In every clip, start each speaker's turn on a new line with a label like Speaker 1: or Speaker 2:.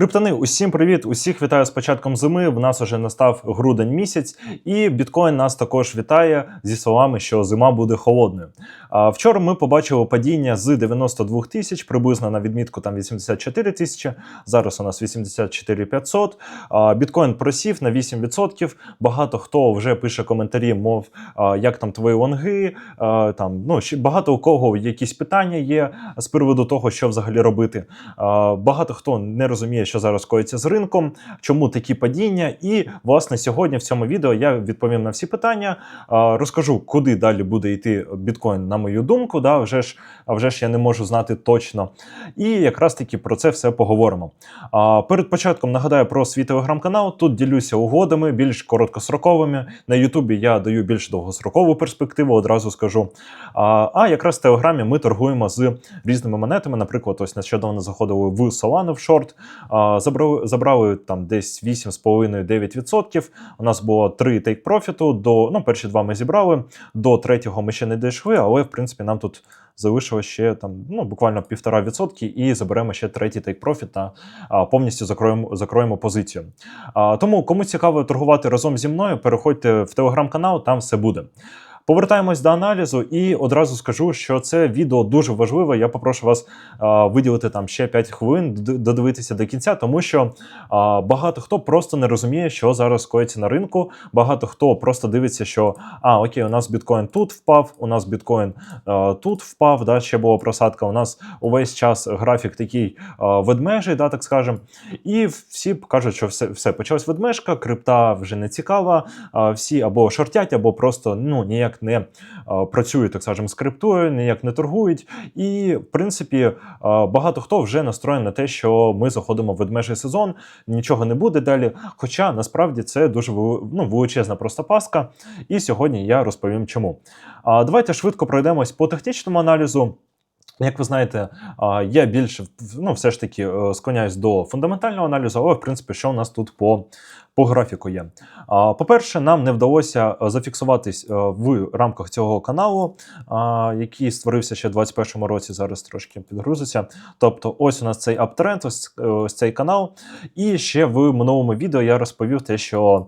Speaker 1: Криптони, усім привіт! Усіх вітаю з початком зими. В нас вже настав грудень місяць, і біткоін нас також вітає зі словами, що зима буде холодною. А вчора ми побачили падіння з 92 тисяч, приблизно на відмітку там 84 тисячі. Зараз у нас 84 500. А біткоін просів на 8%. Багато хто вже пише коментарі, мов як там твої лонги. Там ну багато у кого якісь питання є з приводу того, що взагалі робити. Багато хто не розуміє, що зараз коїться з ринком, чому такі падіння. І власне сьогодні в цьому відео я відповім на всі питання. Розкажу, куди далі буде йти біткоін, на мою думку. Да, вже ж, вже ж я не можу знати точно. І якраз таки про це все поговоримо. Перед початком нагадаю про свій телеграм-канал. Тут ділюся угодами, більш короткостроковими. На Ютубі я даю більш довгострокову перспективу, одразу скажу. А якраз в телеграмі ми торгуємо з різними монетами. Наприклад, ось нещодавно заходили в Solana в шорт. Забрали, забрали там десь 8,5-9%. У нас було 3 тейк профіту. До ну, перші два ми зібрали. До третього ми ще не дійшли, але в принципі нам тут залишилось ще там ну буквально півтора відсотки, і заберемо ще третій тейк профіт та а, повністю закроємо закроємо позицію. А, тому кому цікаво торгувати разом зі мною, переходьте в телеграм-канал, там все буде. Повертаємось до аналізу, і одразу скажу, що це відео дуже важливе. Я попрошу вас а, виділити там ще 5 хвилин, додивитися до кінця, тому що а, багато хто просто не розуміє, що зараз коїться на ринку. Багато хто просто дивиться, що а окей, у нас біткоін тут впав, у нас біткоін а, тут впав. Да, ще була просадка. У нас увесь час графік такий а, ведмежий, да, так скажем. І всі кажуть, що все, все почалась ведмежка, крипта вже не цікава. А, всі або шортять, або просто ну ніяк не працюють, так скажемо, з криптою, ніяк не торгують. І в принципі багато хто вже настроєний на те, що ми заходимо в ведмежий сезон, нічого не буде далі. Хоча насправді це дуже ну, величезна просто паска. І сьогодні я розповім чому. Давайте швидко пройдемось по технічному аналізу. Як ви знаєте, я більше ну, все ж таки е, склоняюсь до фундаментального аналізу, але в принципі, що у нас тут по, по графіку є. По-перше, нам не вдалося е, зафіксуватись е, в рамках цього каналу, який створився ще в 2021 році. Зараз трошки підгрузиться. Тобто, ось у нас цей аптренд, е, ось цей канал. І ще в минулому відео я розповів те, що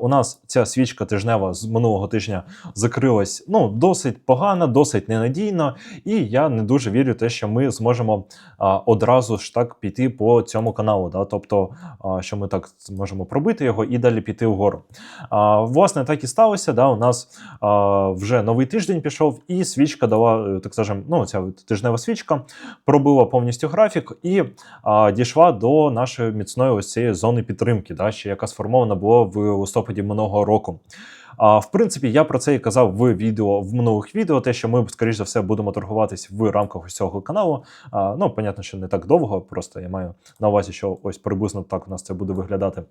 Speaker 1: у нас ця свічка тижнева з минулого тижня закрилась ну, досить погано, досить ненадійно. І я не дуже вірю в те, що ми зможемо одразу ж так піти по цьому каналу. Да? Тобто, що ми так зможемо пробити його і далі піти вгору. А, власне, так і сталося. Да? У нас а, вже новий тиждень пішов, і свічка дала, е, так скажем, ну, ця тижнева свічка пробила повністю графік і а, дійшла до нашої міцної ось цієї зони підтримки, да? ще яка сформована була в листопаді минулого року. А, в принципі, я про це і казав в відео в минулих відео, те, що ми, скоріш за все, будемо торгуватись в рамках ось цього каналу. А, ну, понятно, що не так довго, просто я маю на увазі, що ось приблизно так у нас це буде виглядати.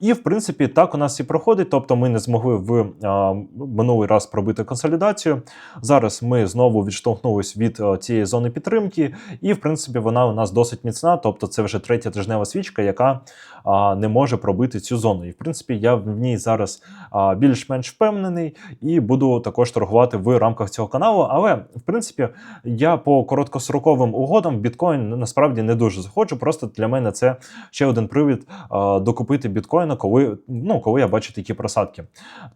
Speaker 1: І в принципі, так у нас і проходить. Тобто, ми не змогли в а, минулий раз пробити консолідацію. Зараз ми знову відштовхнулись від а, цієї зони підтримки, і в принципі вона у нас досить міцна. Тобто, це вже третя тижнева свічка, яка а, не може пробити цю зону. І в принципі, я в ній зараз а, більш-менш впевнений і буду також торгувати в рамках цього каналу. Але в принципі, я по короткостроковим угодам біткоін насправді не дуже захочу. Просто для мене це ще один привід а, докупити біткоїна, коли, ну, коли я бачу такі просадки.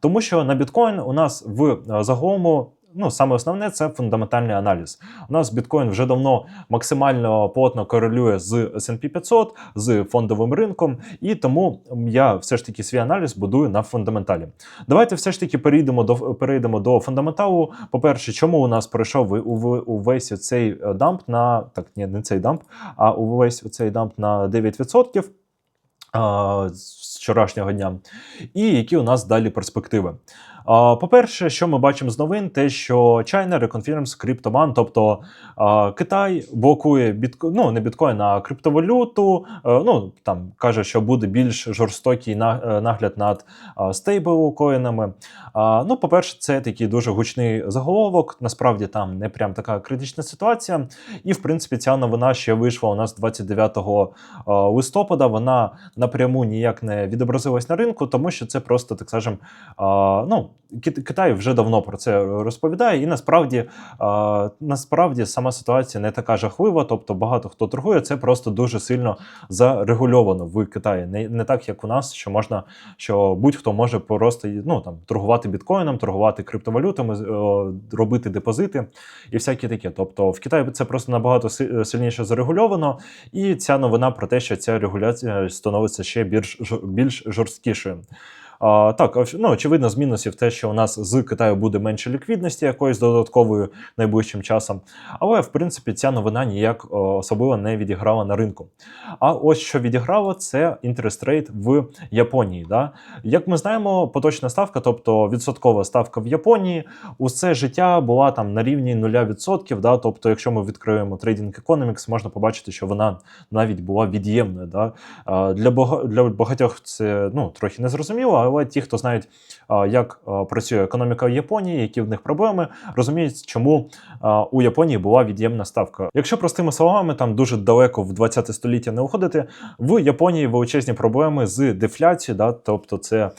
Speaker 1: Тому що на біткоін у нас в загалом ну, саме основне це фундаментальний аналіз. У нас біткоін вже давно максимально плотно корелює з S&P 500, з фондовим ринком, і тому я все ж таки свій аналіз будую на фундаменталі. Давайте все ж таки перейдемо до перейдемо до фундаменталу. По-перше, чому у нас пройшов увесь цей е, дамп на так, ні, не цей дамп, а увесь цей дамп на 9%. З вчорашнього дня, і які у нас далі перспективи. По-перше, що ми бачимо з новин, те, що China reconfirms CryptoMan, тобто Китай блокує бітко... ну, не біткоін, а криптовалюту. Е, Ну там каже, що буде більш жорстокий е, нагляд над стейблкоїнами. Ну, по-перше, це такий дуже гучний заголовок. Насправді там не прям така критична ситуація. І в принципі, ця новина ще вийшла у нас 29 е, листопада. Вона напряму ніяк не відобразилась на ринку, тому що це просто так скажем, ну Китай вже давно про це розповідає, і насправді, насправді сама ситуація не така жахлива. Тобто багато хто торгує, це просто дуже сильно зарегульовано в Китаї. Не, не так, як у нас, що можна, що будь-хто може просто ну, там, торгувати біткоїном, торгувати криптовалютами, робити депозити і всяке таке. Тобто в Китаї це просто набагато сильніше зарегульовано, і ця новина про те, що ця регуляція становиться ще більш, більш жорсткішою. Так, ну, очевидно, з мінусів те, що у нас з Китаю буде менше ліквідності якоїсь додатковою найближчим часом. Але, в принципі, ця новина ніяк особливо не відіграла на ринку. А ось що відіграло, це інтерест рейт в Японії. Да? Як ми знаємо, поточна ставка, тобто відсоткова ставка в Японії, усе життя була там на рівні 0%. Да? Тобто, якщо ми відкриємо Trading Economics, можна побачити, що вона навіть була від'ємною. Да? Для, для багатьох це ну, трохи незрозуміло, але ті, хто знають, як працює економіка в Японії, які в них проблеми, розуміють, чому у Японії була від'ємна ставка. Якщо простими словами, там дуже далеко в 20 століття не уходити, в Японії величезні проблеми з дефляцією, да? тобто це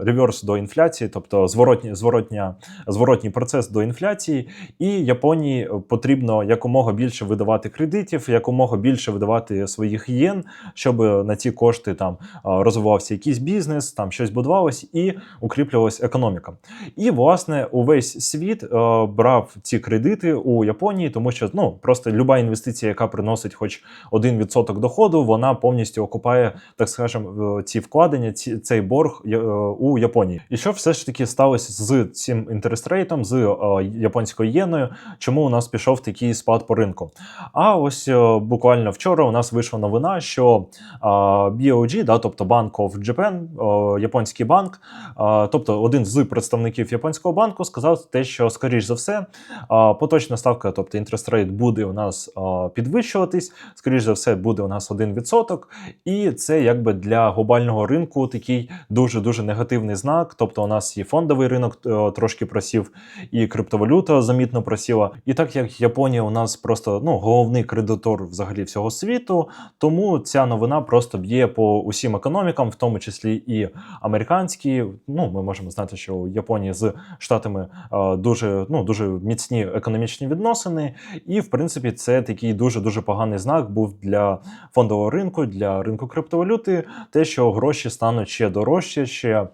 Speaker 1: реверс до інфляції, тобто зворотні, зворотня, зворотній процес до інфляції, і Японії потрібно якомога більше видавати кредитів, якомога більше видавати своїх єн, щоб на ці кошти там розвивався якийсь бізнес, там щось будувалось і укріплювалась економіка. І власне увесь світ е, брав ці кредити у Японії, тому що ну просто люба інвестиція, яка приносить хоч 1% доходу, вона повністю окупає, так скажемо, е, ці вкладення, ці, цей борг е, у Японії. І що все ж таки сталося з цим інтерестрейтом, з е, японською єною? Чому у нас пішов такий спад по ринку? А ось е, буквально вчора у нас вийшла новина, що а, BOG, да, тобто Bank of Japan, о, японський банк, тобто один з представників японського банку, сказав те, що скоріш за все поточна ставка, тобто rate буде у нас підвищуватись, скоріш за все буде у нас 1%, і це якби для глобального ринку такий дуже дуже негативний знак. Тобто, у нас і фондовий ринок е, трошки просів, і криптовалюта замітно просіла. І так як Японія у нас просто ну головний кредитор взагалі всього світу, тому ця новина просто б'є по усім економікам, в тому числі і американські. Ну, ми можемо знати, що у Японії з Штатами е, дуже ну дуже міцні економічні відносини, і в принципі це такий дуже дуже поганий знак був для фондового ринку, для ринку криптовалюти. Те, що гроші стануть ще дорожче, ще е,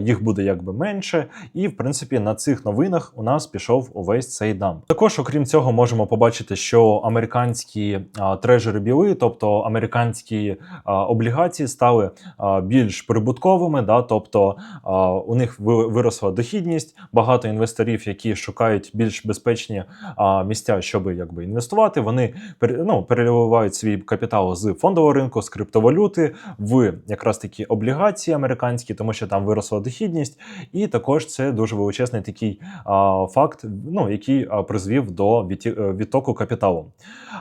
Speaker 1: їх буде якби менше. І в принципі на цих новинах у нас пішов увесь цей дамп. Також, окрім цього, можемо побачити, що американські трежери біли, тобто американські облігації, стали більш прибутковими. Да, тобто а, у них виросла дохідність. Багато інвесторів, які шукають більш безпечні а, місця, щоб якби інвестувати, вони ну, переливають свій капітал з фондового ринку, з криптовалюти в якраз такі облігації американські, тому що там виросла дохідність, і також це дуже величезний такий а, факт, ну який а, призвів до е, відтоку капіталу.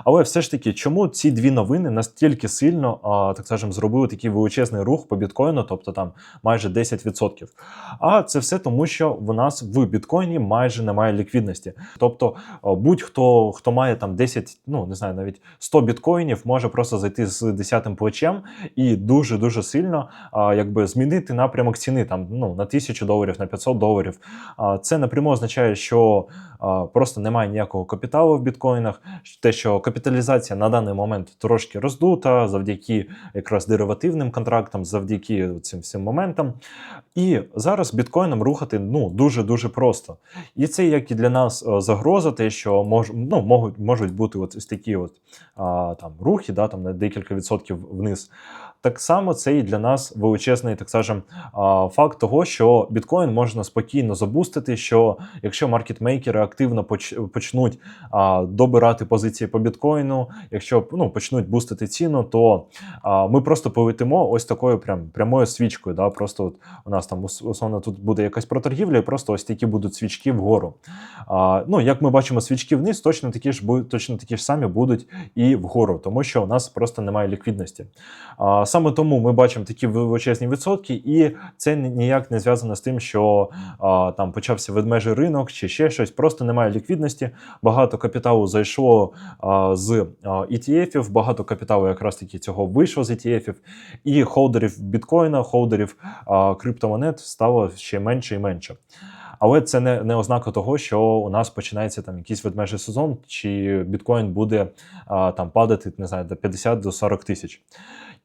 Speaker 1: Але все ж таки, чому ці дві новини настільки сильно, а, так скажемо, зробили такий величезний рух по біткоїну, тобто там майже 10%? А це все тому, що в нас в біткоїні майже немає ліквідності. Тобто, будь-хто хто має там 10, ну не знаю, навіть 100 біткоїнів, може просто зайти з 10 плечем і дуже дуже сильно а, якби змінити напрямок ціни там ну на 1000 доларів, на 500 доларів. А, це напряму означає, що а, просто немає ніякого капіталу в біткоїнах. Те, що капіталізація на даний момент трошки роздута завдяки якраз деривативним контрактам, завдяки цим всім моментам. І зараз біткоїном рухати ну дуже дуже просто. І це як і для нас е, загроза, те, що мож, ну, можуть, можуть бути ось такі от а, там рухи, да, там на декілька відсотків вниз. Так само це і для нас величезний, так скажем, факт того, що біткоін можна спокійно забустити. Що якщо маркетмейкери активно почнуть добирати позиції по біткоїну, якщо ну, почнуть бустити ціну, то ми просто полетимо ось такою прям прямою свічкою. Да? Просто от у нас там условно тут буде якась проторгівля, і просто ось такі будуть свічки вгору. Ну, як ми бачимо, свічки вниз, точно такі ж точно такі ж самі будуть і вгору, тому що у нас просто немає ліквідності. А, саме тому ми бачимо такі величезні відсотки, і це ніяк не зв'язано з тим, що а, там почався ведмежий ринок чи ще щось. Просто немає ліквідності. Багато капіталу зайшло а, з а, ETF-ів, багато капіталу якраз таки цього вийшло з ETF, і холдерів біткоїна, холдерів а, криптомонет стало ще менше і менше. Але це не, не ознака того, що у нас починається там якийсь ведмежий сезон, чи біткоін буде а, там падати не знаю, до 50 до 40 тисяч.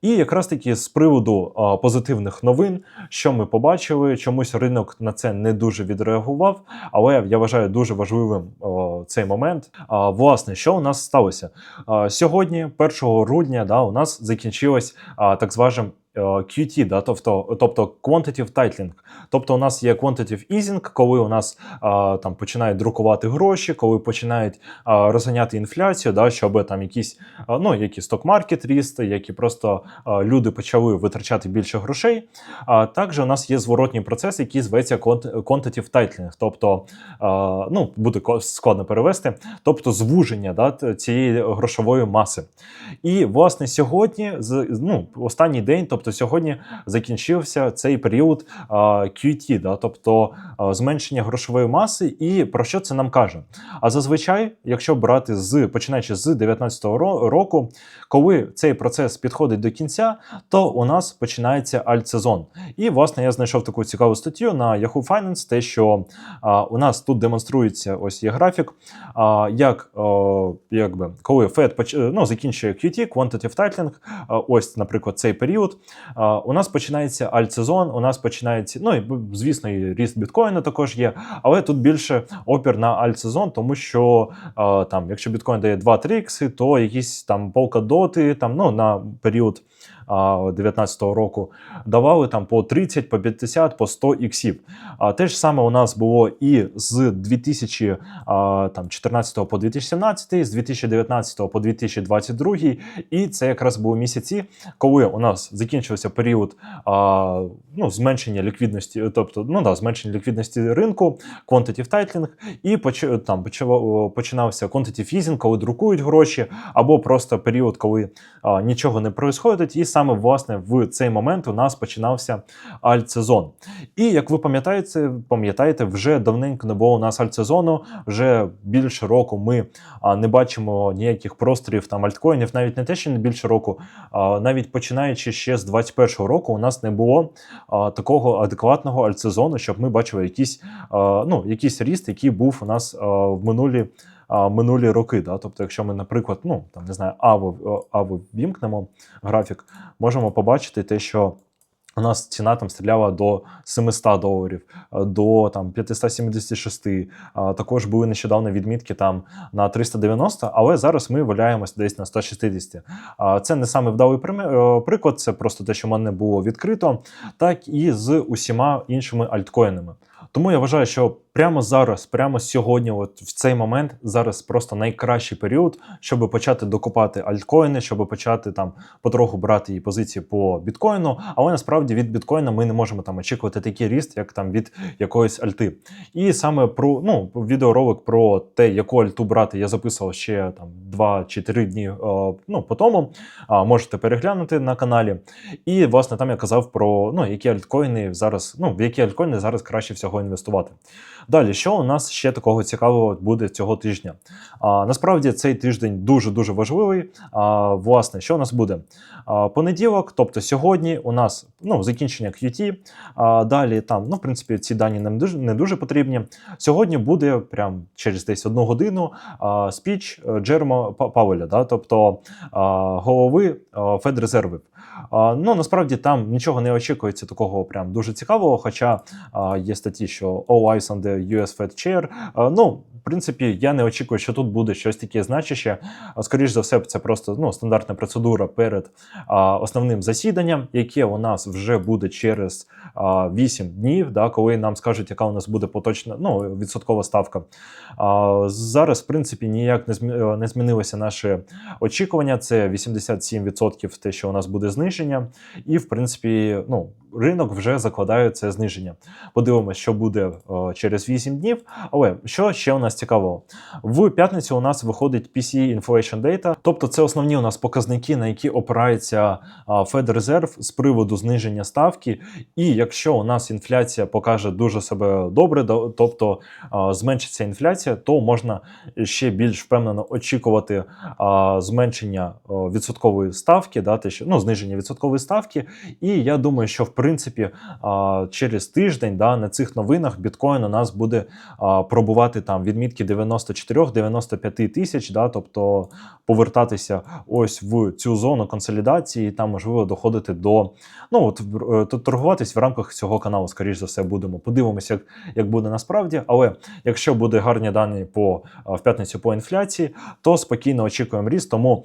Speaker 1: І якраз таки з приводу а, позитивних новин, що ми побачили, чомусь ринок на це не дуже відреагував. Але я вважаю дуже важливим о, цей момент. А, власне, що у нас сталося а, сьогодні, 1 грудня, да, у нас закінчилось а, так зважим. Е, QT, да, тобто, тобто quantitative tightening. Тобто у нас є quantitative easing, коли у нас а, там починають друкувати гроші, коли починають а, розганяти інфляцію, да, щоб там якісь а, ну, які сток-маркет ріст, які просто а, люди почали витрачати більше грошей. А також у нас є зворотній процес, який зветься quantitative tightening, тобто а, ну, буде складно перевести, тобто звуження да, цієї грошової маси. І власне сьогодні, ну, останній день, тобто сьогодні закінчився цей період QT, да, тобто зменшення грошової маси. І про що це нам каже? А зазвичай, якщо брати з починаючи з 2019 ро- року, коли цей процес підходить до кінця, то у нас починається альтсезон. І власне я знайшов таку цікаву статтю на Yahoo Finance, те, що а, у нас тут демонструється ось є графік, а, як о, якби коли поч... ну, закінчує QT, Quantitative Tightening, ось, наприклад, цей період, у нас починається альтсезон, у нас починається, ну і звісно, і ріст біткоїна також є, але тут більше опір на альтсезон, тому що там, якщо біткоін дає 2-3 ікси, то якісь там полкадоти, там, ну, на період 2019 року давали там по 30, по 50, по 100 іксів. А те ж саме у нас було і з 2014 по 2017, з 2019 по 2022, і це якраз були місяці, коли у нас закінчився період а, ну, зменшення ліквідності, тобто ну да, зменшення ліквідності ринку, quantitative tightening, і там починався quantitative easing, коли друкують гроші, або просто період, коли а, нічого не происходить, і саме власне в цей момент у нас починався альтсезон. І як ви пам'ятаєте, пам'ятаєте, вже давненько не було у нас альтсезону, вже більше року ми не бачимо ніяких просторів там альткоїнів, навіть не те, що не більше року, навіть починаючи ще з 21-го року, у нас не було такого адекватного альтсезону, щоб ми бачили якийсь, а, ну, якийсь ріст, який був у нас в минулі. Минулі роки, да? тобто, якщо ми, наприклад, ну там не знаю, аву, аву вімкнемо графік, можемо побачити те, що у нас ціна там стріляла до 700 доларів, е, до там 576. А, Також були нещодавно відмітки там на 390, але зараз ми валяємось десь на 160. А, Це не саме вдалий е, приклад, це просто те, що в мене було відкрито, так і з усіма іншими альткоїнами. Тому я вважаю, що прямо зараз, прямо сьогодні, от в цей момент, зараз просто найкращий період, щоб почати докупати альткоїни, щоб почати там потроху брати її позиції по біткоїну. Але насправді від біткоїна ми не можемо там очікувати такий ріст, як там від якоїсь альти. І саме про ну відеоролик про те, яку альту брати, я записував ще там 2 чи 3 дні е, ну, по тому. Можете переглянути на каналі. І власне там я казав про ну, які альткоїни зараз, ну в які альткоїни зараз краще всього інвестувати. Далі, що у нас ще такого цікавого буде цього тижня? А, насправді цей тиждень дуже дуже важливий. А, власне, що у нас буде? А, понеділок, тобто сьогодні, у нас ну, закінчення QT. А, далі там, ну, в принципі, ці дані нам дуже не дуже потрібні. Сьогодні буде прям через десь одну годину а, спіч е, Джерома Па- да, тобто а, голови Федрезервів. А, ну насправді там нічого не очікується такого прям дуже цікавого. Хоча а, є статті, що All Eyes on the US Fed Chair. Ну, в принципі, я не очікую, що тут буде щось таке значище. А, Скоріш за все, це просто ну, стандартна процедура перед основним засіданням, яке у нас вже буде через а, 8 днів, да, коли нам скажуть, яка у нас буде поточна ну, відсоткова ставка. Зараз, в принципі, ніяк не змі- не змінилося наше очікування. Це 87% те, що у нас буде зниження. І, в принципі, ну, ринок вже закладає це зниження. Подивимося, що буде е, через 8 днів. Але що ще у нас цікавого? В п'ятницю у нас виходить PCE Inflation Data, тобто це основні у нас показники, на які опирається Федрезерв з приводу зниження ставки. І якщо у нас інфляція покаже дуже себе добре, тобто зменшиться інфляція, то можна ще більш впевнено очікувати зменшення відсоткової ставки, да, те, що, ну, зниження відсоткової ставки. І я думаю, що в принципі через тиждень да, на цих новинах біткоін у нас буде пробувати там відмітки 94-95 тисяч, да, тобто повертатися ось в цю зону консолідації, і там можливо доходити до ну от е, торгуватись в рамках цього каналу, скоріш за все, будемо. Подивимося, як, як буде насправді. Але якщо буде гарні дані по в п'ятницю по інфляції, то спокійно очікуємо ріст. Тому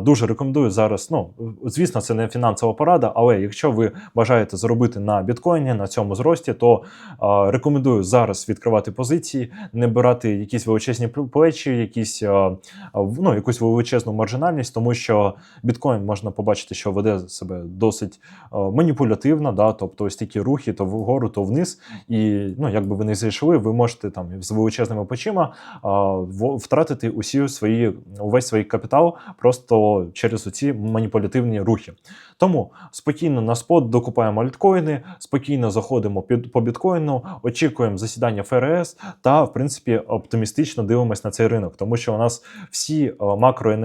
Speaker 1: дуже рекомендую зараз. Ну звісно, це не фінансова порада, але якщо ви бажаєте заробити на біткоїні на цьому зрості, то а, рекомендую зараз відкривати позиції, не брати якісь величезні пл- плечі, якісь а, ну, якусь величезну маржинальність, тому що біткоін можна побачити, що веде себе досить а, маніпулятивно, да, тобто ось такі рухи то вгору, то вниз. І ну, якби ви не зайшли, ви можете там з величезними плечима а, втратити усі свої увесь свій капітал просто через оці маніпулятивні рухи. Тому спокійно на спот докупаємо альткоїни, спокійно заходимо під по біткоїну, очікуємо засідання ФРС та в принципі оптимістично дивимось на цей ринок, тому що у нас всі е, макро,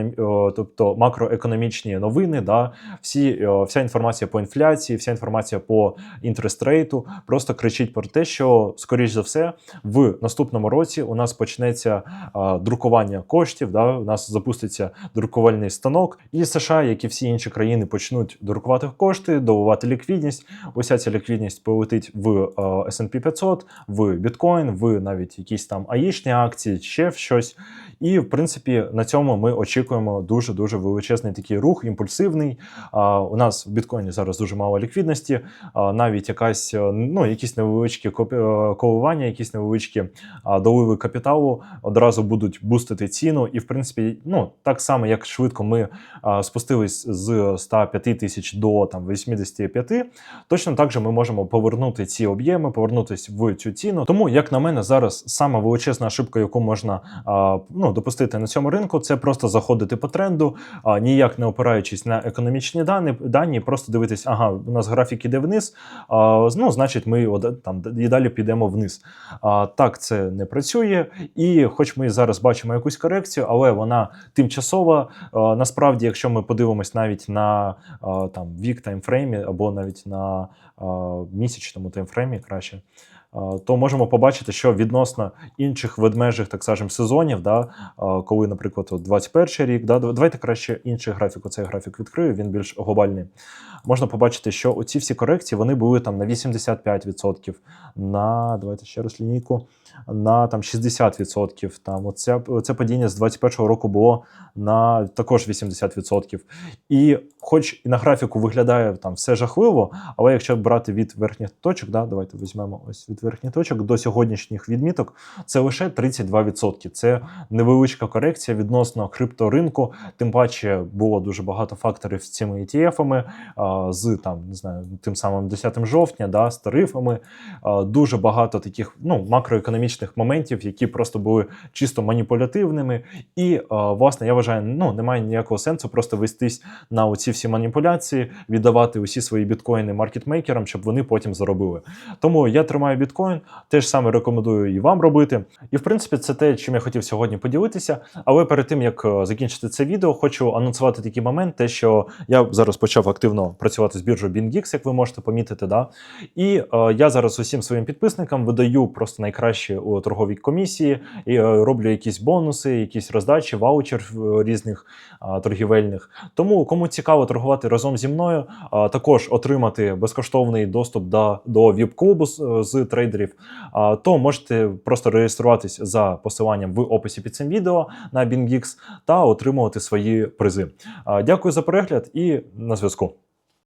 Speaker 1: тобто макроекономічні новини, да, всі, е, вся інформація по інфляції, вся інформація по інтерестрейту просто кричить про те, що скоріш за все в наступному році у нас почнеться е, друкування коштів. Да, у нас запуститься друкувальний станок, і США, як і всі інші країни, почнуть друкувати кошти, добувати ліквідність. Уся ця ліквідність полетить в е, S&P 500, в біткоін, в навіть якісь там аїшні акції, ще в щось. І в принципі на цьому ми очікуємо дуже дуже величезний такий рух, імпульсивний. А, у нас в біткоїні зараз дуже мало ліквідності, а, навіть якась е, ну якісь невеличкі копі- е, коливання, якісь невеличкі доливи капіталу одразу будуть бустити ціну. І в принципі, ну так само як швидко ми а, спустились з 105 тисяч до там 85, точно так же ми можемо повернути ці об'єми, повернутися в цю ціну. Тому, як на мене, зараз сама величезна ошибка, яку можна а, ну, допустити на цьому ринку, це просто заходити по тренду, а, ніяк не опираючись на економічні дані, дані, просто дивитись, ага, у нас графік іде вниз. А, ну, значить, ми там і далі підемо вниз. А, так це не працює. І хоч ми зараз бачимо якусь корекцію, але вона тимчасова. А, насправді, якщо ми подивимось навіть на а, там вік таймфреймі або навіть на місячному таймфреймі краще. То можемо побачити, що відносно інших ведмежих, так скажемо, сезонів, да, коли, наприклад, 21 рік, да, давайте краще інший графік. Оцей графік відкрию, він більш глобальний. Можна побачити, що оці всі корекції вони були там на 85%, на давайте ще раз лінійку, на там 60%. Там оце, оце падіння з 21-го року було на також 80%. І хоч і на графіку виглядає там все жахливо, але якщо брати від верхніх точок, да, давайте візьмемо ось від верхніх точок до сьогоднішніх відміток, це лише 32%. Це невеличка корекція відносно крипторинку. Тим паче було дуже багато факторів з цими ETF-ами, з там не знаю, тим самим 10 жовтня, да, з тарифами. Дуже багато таких ну макроекономічних моментів, які просто були чисто маніпулятивними. І власне я вважаю, ну немає ніякого сенсу просто вестись на оці всі маніпуляції, віддавати усі свої біткоїни маркетмейкерам, щоб вони потім заробили. Тому я тримаю біткоін, теж саме рекомендую і вам робити. І в принципі, це те, чим я хотів сьогодні поділитися. Але перед тим як е, закінчити це відео, хочу анонсувати такий момент, те, що я зараз почав активно працювати з біржою BingX, як ви можете помітити. Да? І е, я зараз усім своїм підписникам видаю просто найкращі у торговій комісії і е, роблю якісь бонуси, якісь роздачі, ваучер е, різних е, торгівельних. Тому кому цікаво торгувати разом зі мною, а також отримати безкоштовний доступ до, до віп-клубу з, з трейдерів, а, то можете просто реєструватись за посиланням в описі під цим відео на BingX та отримувати свої призи. А, Дякую за перегляд і на зв'язку.